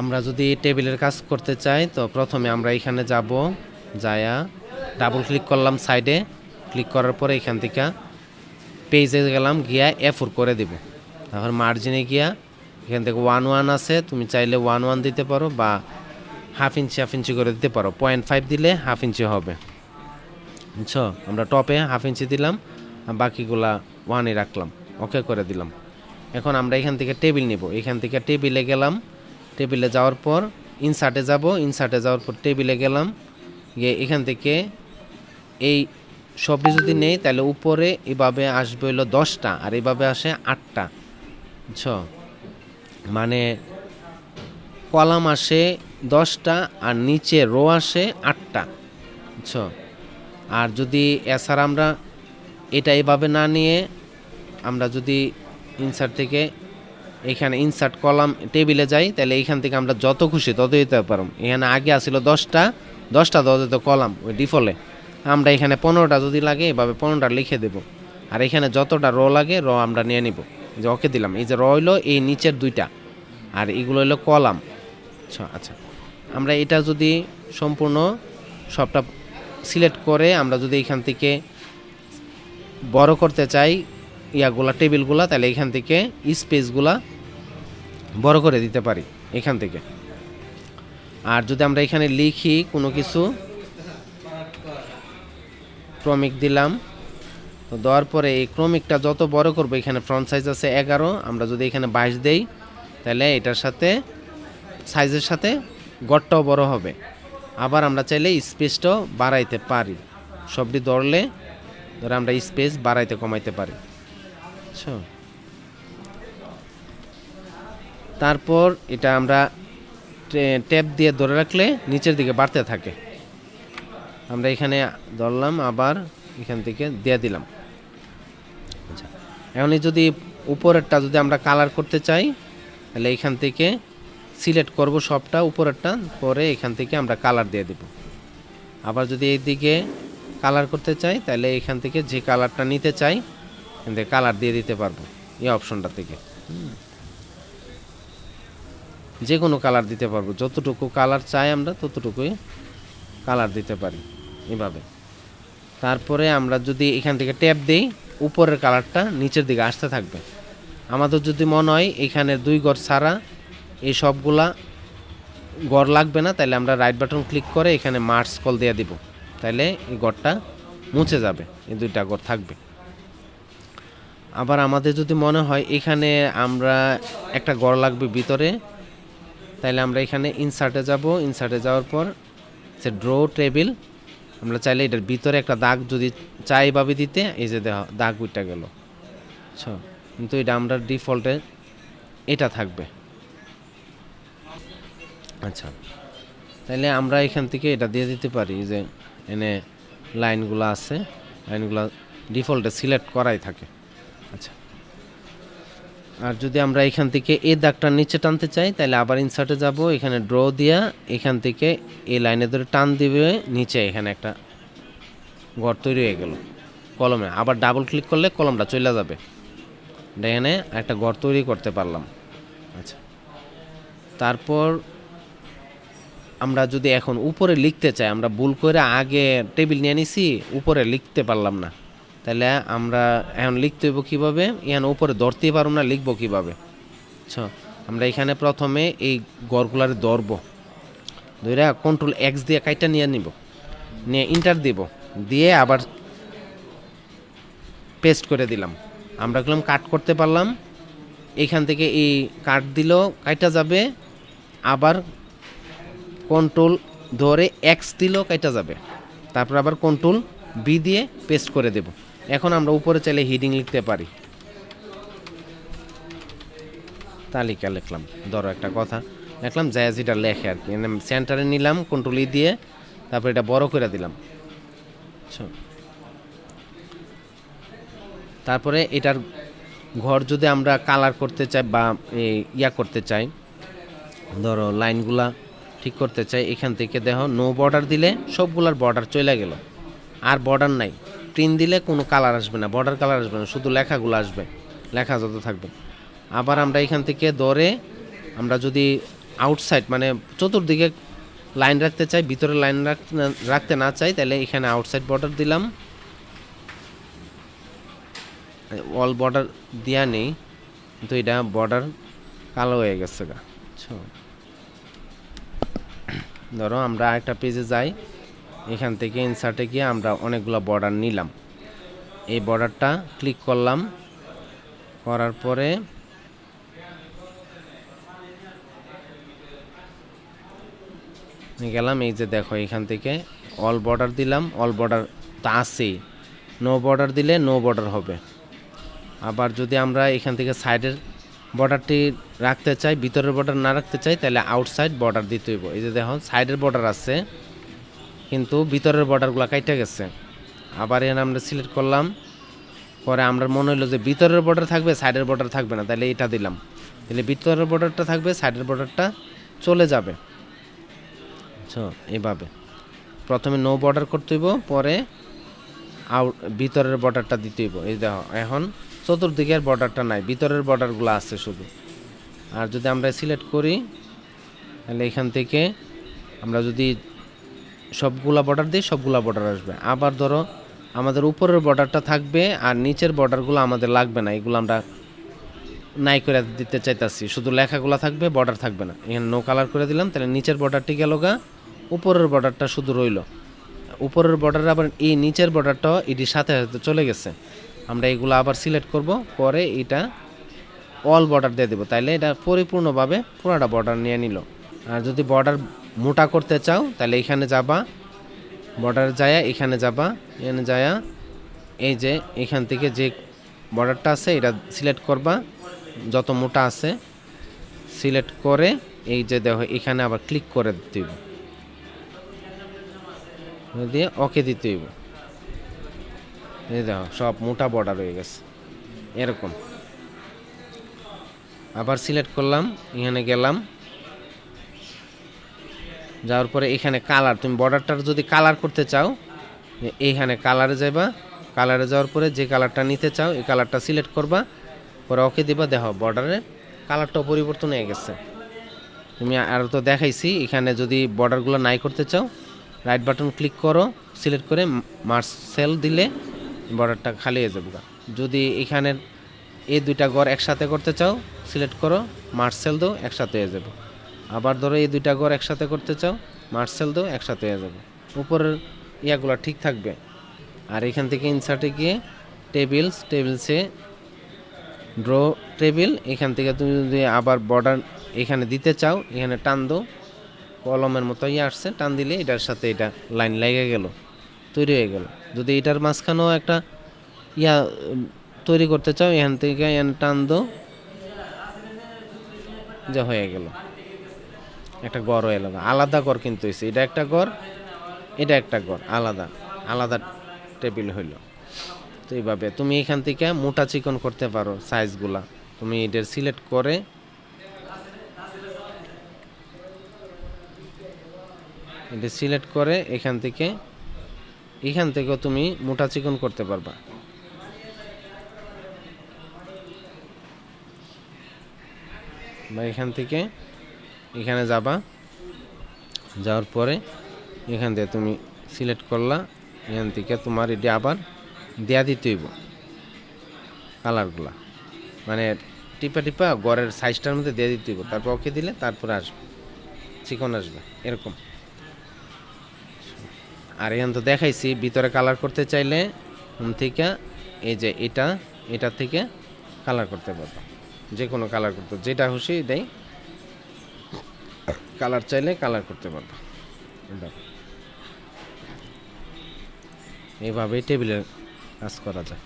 আমরা যদি টেবিলের কাজ করতে চাই, তো প্রথমে আমরা এখানে যাব, যায়া ডাবল ক্লিক করলাম সাইডে ক্লিক করার পরে এখান থেকে পেজে গেলাম, গিয়া এফোর করে দিব। তারপর মার্জিনে গিয়া এখান থেকে ওয়ান ওয়ান আছে, তুমি চাইলে ওয়ান ওয়ান দিতে পারো বা হাফ ইঞ্চি হাফ ইঞ্চি করে দিতে পারো। পয়েন্ট ফাইভ দিলে হাফ ইঞ্চি হবে। বুঝছ? আমরা টপে হাফ ইঞ্চি দিলাম বাকিগুলা ওয়ানে রাখলাম। ওকে করে দিলাম। এখন আমরা এখান থেকে টেবিল নিব। এখান থেকে টেবিলে গেলাম টেবিলে যাওয়ার পর ইনসার্টে যাব ইনসার্টে যাওয়ার পর টেবিলে গেলাম। গিয়ে এখান থেকে এই সবই যদি নেই, তাহলে উপরে এভাবে আসবে হলো দশটা আর এভাবে আসে আটটা। বুঝছ? মানে কলাম আসে দশটা আর নিচে রো আসে আটটা। বুঝছ? আর যদি এছাড়া আমরা এটা এভাবে না নিয়ে আমরা যদি ইনসার্ট থেকে এখানে ইনসার্ট কলাম টেবিলে যাই, তাহলে এইখান থেকে আমরা যত খুশি তত দিতে পারব। এখানে আগে আসছিল দশটা দশটা দশ কলাম ওই ডিফলে আমরা এখানে পনেরোটা যদি লাগে, এভাবে পনেরোটা লিখে দেব। আর এখানে যতটা র লাগে র আমরা নিয়ে নিব। যে ওকে দিলাম, এই যে র হইল এই নিচের দুইটা। আর এগুলো হইল কলাম আচ্ছা আচ্ছা। আমরা এটা যদি সম্পূর্ণ সবটা সিলেক্ট করে আমরা যদি এখান থেকে বড় করতে চাই ইয়াগুলা, টেবিলগুলা, তাহলে এখান থেকে স্পেসগুলা বড় করে দিতে পারি, এখান থেকে। আর যদি আমরা এখানে লিখি কোনো কিছু, ক্রমিক দিলাম, তো দেওয়ার পরে এই ক্রমিকটা যত বড় করব, এখানে ফ্রন্ট সাইজ আছে এগারো, আমরা যদি এখানে বাইশ দেই, তাহলে এটার সাথে সাইজের সাথে গড়টাও বড় হবে। আবার আমরা চাইলে স্পেসটাও বাড়াইতে পারি। সবটি ধরলে, ধরে আমরা স্পেস বাড়াইতে কমাইতে পারি। বুঝছ? তারপর এটা আমরা ট্যাপ দিয়ে ধরে রাখলে নিচের দিকে বাড়তে থাকে। আমরা এখানে ধরলাম, আবার এখান থেকে দিয়ে দিলাম। আচ্ছা এখন যদি উপরেরটা যদি আমরা কালার করতে চাই, তাহলে এখান থেকে সিলেক্ট করব সবটা, উপরেরটা, পরে এখান থেকে আমরা কালার দিয়ে দেব। আবার যদি এই দিকে কালার করতে চাই, তাহলে এখান থেকে যে কালারটা নিতে চাই থেকে কালার দিয়ে দিতে পারব এই অপশনটা থেকে। যে কোনো কালার দিতে পারব, যতটুকু কালার চাই আমরা ততটুকুই কালার দিতে পারি এভাবে। তারপরে আমরা যদি এখান থেকে ট্যাপ দিই, উপরের কালারটা নিচের দিকে আসতে থাকবে। আমাদের যদি মনে হয় এখানে দুই গড় ছাড়া এই সবগুলা গড় লাগবে না, তাহলে আমরা রাইট বাটন ক্লিক করে এখানে মার্স কল দিয়ে দিব। তাহলে এই গড়টা মুছে যাবে, এই দুইটা গড় থাকবে। আবার আমাদের যদি মনে হয় এখানে আমরা একটা গড় লাগবে ভিতরে তাহলে আমরা এখানে ইনসার্টে যাব। ইনসার্টে যাওয়ার পর সে ড্র টেবিল আমরা চাইলে এটার ভিতরে একটা দাগ যদি চাই ভাবে দিতে, এই যে দাগ উইটা গেল। আচ্ছা কিন্তু এটা আমরা ডিফল্টে এটা থাকবে। আচ্ছা তাহলে আমরা এখান থেকে এটা দিয়ে দিতে পারি যে এনে লাইনগুলো আছে, লাইনগুলো ডিফল্টে সিলেক্ট করাই থাকে। আচ্ছা। আর যদি আমরা এখান থেকে এই দাগটা নিচে টানতে চাই, তাহলে আবার ইনসার্টে যাব। এখানে ড্র দিয়া এখান থেকে এই লাইনে ধরে টান দিবে, নিচে এখানে একটা ঘর তৈরি হয়ে গেল কলমে। আবার ডাবল ক্লিক করলে কলমটা চলে যাবে। এখানে একটা ঘর তৈরি করতে পারলাম। আচ্ছা। তারপর আমরা যদি এখন উপরে লিখতে চাই, আমরা ভুল করে আগে টেবিল নিয়ে নিছি, উপরে লিখতে পারলাম না। তাহলে আমরা এখন লিখতে হইব কীভাবে? এখন উপরে ধরতেই পারব না, লিখব কীভাবে? আচ্ছা আমরা এখানে প্রথমে এই গড়গুলার ধরবো। ধরে কন্ট্রোল এক্স দিয়ে কাইটা নিয়ে নিব। নিয়ে ইন্টার দিব। দিয়ে আবার পেস্ট করে দিলাম। আমরা গেলাম কাট করতে পারলাম। এখান থেকে এই কাট দিলেও কাইটা যাবে। আবার কন্ট্রোল ধরে এক্স দিলেও কাইটা যাবে। তারপর আবার কন্ট্রোল বি দিয়ে পেস্ট করে দেব। এখন আমরা উপরে চাইলে হিডিং লিখতে পারি। তালিকা লিখলাম। ধরো একটা কথা। লিখলাম জায়াজিটা লেখে আর কি। সেন্টারে নিলাম কন্ট্রোল ই দিয়ে, তারপর এটা বড় করে দিলাম। আচ্ছা। তারপরে এটার ঘর যদি আমরা কালার করতে চাই বা ইয়া করতে চাই, ধরো লাইনগুলা ঠিক করতে চাই, এখান থেকে দেখো নো বর্ডার দিলে সবগুলার বর্ডার চলে গেল। আর বর্ডার নাই। প্রিন্ট দিলে কোনো কালার আসবে না বর্ডার কালার আসবে না, শুধু লেখাগুলো আসবে, লেখা যত থাকবে। আবার আমরা এখান থেকে ধরে আমরা যদি আউটসাইড মানে চতুর্দিকে লাইন রাখতে চাই, ভিতরে লাইন রাখতে না চাই, তাহলে এখানে আউটসাইড বর্ডার দিলাম। অল বর্ডার দেওয়া নেই, কিন্তু এটা বর্ডার কালো হয়ে গেছে গা। ধরো আমরা একটা পেজে যাই এখান থেকে ইনসার্টে গিয়ে আমরা অনেকগুলো বর্ডার নিলাম। এই বর্ডারটা ক্লিক করলাম। করার পরে গেলাম, এই যে দেখো এখান থেকে অল বর্ডার দিলাম। অল বর্ডার তা আছেই নো বর্ডার দিলে নো বর্ডার হবে। আবার যদি আমরা এখান থেকে সাইডের বর্ডারটি রাখতে চাই, ভিতরের বর্ডার না রাখতে চাই, তাহলে আউটসাইড বর্ডার দিতে হইব। এই যে দেখো সাইডের বর্ডার আছে। কিন্তু ভিতরের বর্ডারগুলো কাইটে গেছে। আবার এখানে আমরা সিলেক্ট করলাম। পরে আমরা মনে হলো যে ভিতরের বর্ডার থাকবে সাইডের বর্ডার থাকবে না। তাহলে এটা দিলাম। তাহলে ভিতরের বর্ডারটা থাকবে সাইডের বর্ডারটা চলে যাবে। বুঝছ এইভাবে প্রথমে নো বর্ডার করতে হইব, পরে আউট ভিতরের বর্ডারটা দিতে হইব। এই দেখো, এখন চতুর্দিকের বর্ডারটা নাই, ভিতরের বর্ডারগুলো আছে শুধু। আর যদি আমরা সিলেক্ট করি তাহলে এখান থেকে আমরা যদি সবগুলা বর্ডার দিয়ে সবগুলা বর্ডার আসবে। আবার ধরো, আমাদের উপরের বর্ডারটা থাকবে আর নিচের বর্ডারগুলো আমাদের লাগবে না, এগুলো আমরা নাই করে দিতে চাইতাছি। শুধু লেখাগুলো থাকবে বর্ডার থাকবে না। এখানে নো কালার করে দিলাম, তাহলে নিচের বর্ডারটি গেল গা, উপরের বর্ডারটা শুধু রইল। উপরের বর্ডার আবার এই নিচের বর্ডারটাও এটির সাথে সাথে চলে গেছে। আমরা এগুলো আবার সিলেক্ট করব, পরে এটা অল বর্ডার দিয়ে দেবো। তাইলে এটা পরিপূর্ণভাবে পুরোটা বর্ডার নিয়ে নিল। আর যদি বর্ডার মোটা করতে চাও, তাহলে এখানে যাবা বর্ডার যায়া, এখানে যাবা, এখানে যায়া, এই যে এখান থেকে যে বর্ডারটা আছে, এটা সিলেক্ট করবা, যত মোটা আছে সিলেক্ট করে, এই যে দেখো, এখানে আবার ক্লিক করে দিতে হইব। দিয়ে ওকে দিতে হইব। এই দেখো, সব মোটা বর্ডার হয়ে গেছে, এরকম। আবার সিলেক্ট করলাম, এখানে গেলাম। যাওয়ার পরে এখানে কালার তুমি বর্ডারটার যদি কালার করতে চাও, এইখানে কালারে যাবা কালারে যাওয়ার পরে যে কালারটা নিতে চাও, এই কালারটা সিলেক্ট করবা, পরে ওকে দিবা, দেখো বর্ডারের কালারটাও পরিবর্তন হয়ে গেছে তুমি আর তো দেখাইছি, এখানে যদি বর্ডারগুলো নাই করতে চাও রাইট বাটন ক্লিক করো সিলেক্ট করে মার্সেল দিলে বর্ডারটা খালি হয়ে যাবে। যদি এখানের এই দুইটা ঘর একসাথে করতে চাও সিলেক্ট করো মার্সেল দাও, একসাথে হয়ে যাবে আবার ধরো এই দুইটা ঘর একসাথে করতে চাও, মার্সেল দাও, একসাথে হয়ে যাবে। উপরের ইয়াগুলো ঠিক থাকবে। আর এখান থেকে ইনসার্টে গিয়ে টেবিলস, টেবিলসে ড্র টেবিল, এখান থেকে তুমি যদি আবার বর্ডার এখানে দিতে চাও, এখানে টান দো কলমের মতো ইয়ে আসছে, টান দিলে এটার সাথে এটা লাইন লেগে গেল, তৈরি হয়ে গেল। যদি এটার মাঝখানেও একটা ইয়া তৈরি করতে চাও, এখান থেকে টান দো যা হয়ে গেল। একটা গড় হয়ে গেল। আলাদা গড় কিন্তু হয়েছে এটা একটা গড়, এটা একটা গড়, আলাদা আলাদা টেবিল হইল। তো এইভাবে তুমি এখান থেকে মোটা চিকন করতে পারো সাইজগুলা তুমি এটার সিলেক্ট করে এটা সিলেক্ট করে এখান থেকে, এখান থেকেও তুমি মোটা চিকন করতে পারবা। বা এখান থেকে এখানে যাবা। যাওয়ার পরে এখান থেকে তুমি সিলেক্ট করলা, এখান থেকে তোমার এটি আবার দেয়া দিতে হইব কালারগুলা মানে টিপা টিপা গড়ের সাইজটার মধ্যে দিয়ে দিতে হইব। তারপর ওকে দিলে তারপরে আসবে, চিকন আসবে, এরকম। আর এখান তো দেখাইছি, ভিতরে কালার করতে চাইলে থেকে এই যে এটা এটা থেকে কালার করতে পারব। যে কোনো কালার করতে, যেটা খুশি দেয় কালার চাইলে কালার করতে পারব। এভাবেই টেবিলে কাজ করা যায়।